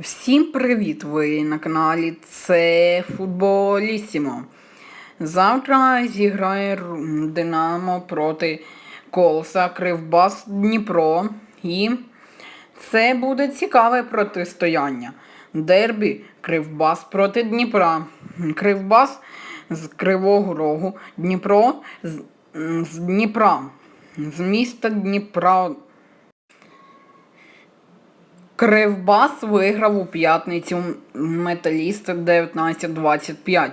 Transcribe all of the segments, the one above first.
Всім привіт! Ви на каналі Це Футболісімо. Завтра зіграє Динамо проти Колоса Кривбас Дніпро. І це буде цікаве протистояння. Дербі Кривбас проти Дніпра. Кривбас з Кривого Рогу, Дніпро з, з Дніпра. З міста Дніпра Кривбас виграв у п'ятницю Металіст 19-25.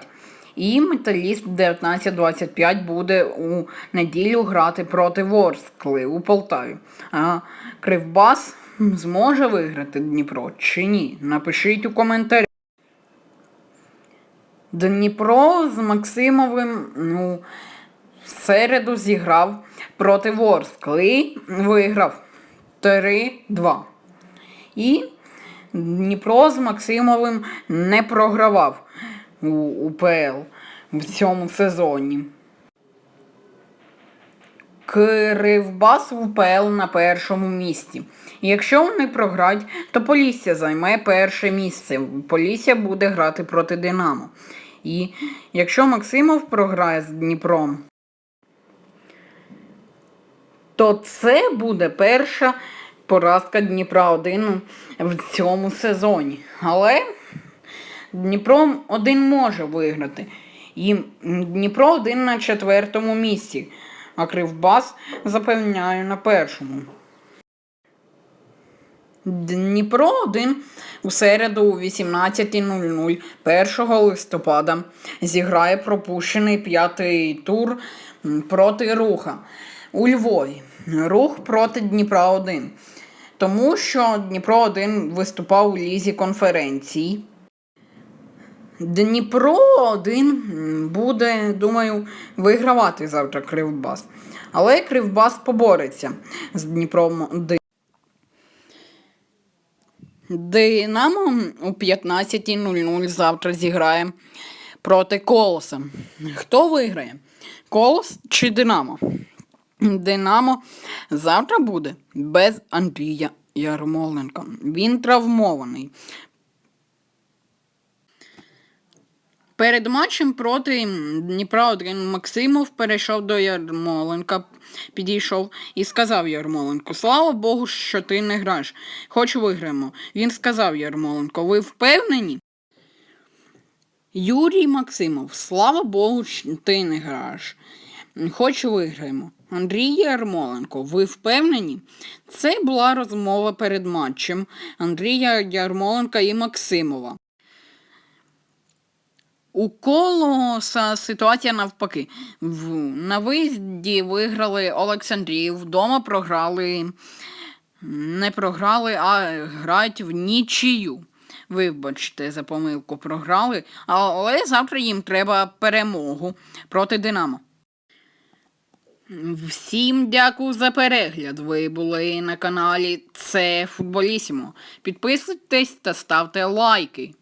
І Металіст 19-25 буде у неділю грати проти Ворскли у Полтаві. А Кривбас зможе виграти Дніпро чи ні? Напишіть у коментарі. Дніпро з Максимовим ну, в середу зіграв проти Ворскли виграв 3-2. І Дніпро з Максимовим не програвав у УПЛ в цьому сезоні. Кривбас в УПЛ на першому місці. Якщо вони програють, то Полісся займе перше місце. Полісся буде грати проти Динамо. І якщо Максимов програє з Дніпром, то це буде перша поразка Дніпра 1 в цьому сезоні. Але Дніпро один може виграти. І Дніпро один на четвертому місці, а Кривбас запевняю на першому. Дніпро 1 у середу о 18.00 1 листопада зіграє пропущений п'ятий тур проти Руха у Львові. Рух проти Дніпра 1. Тому що Дніпро 1 виступав у лізі конференцій. Дніпро 1 буде, думаю, вигравати завтра Кривбас. Але Кривбас побореться з Дніпром 1. Динамо у 15.00 завтра зіграє проти Колоса. Хто виграє? Колос чи Динамо? Динамо завтра буде без Андрія Ярмоленка. Він травмований. Перед матчем проти Дніпра 1 Максимов перейшов до Ярмоленка, підійшов і сказав Ярмоленку: Слава Богу, що ти не граєш. Хоч виграємо. Він сказав Ярмоленко, ви впевнені? Юрій Максимов, слава Богу, ти не граєш. Хоч виграємо. Андрій Ярмоленко, ви впевнені? Це була розмова перед матчем Андрія Ярмоленка і Максимова. У колоса ситуація навпаки. На виїзді виграли Олександрів, вдома програли, не програли, а грають в нічию. Вибачте, за помилку програли, але завтра їм треба перемогу проти Динамо. Всім дякую за перегляд. Ви були на каналі Це Футболісімо. Підписуйтесь та ставте лайки.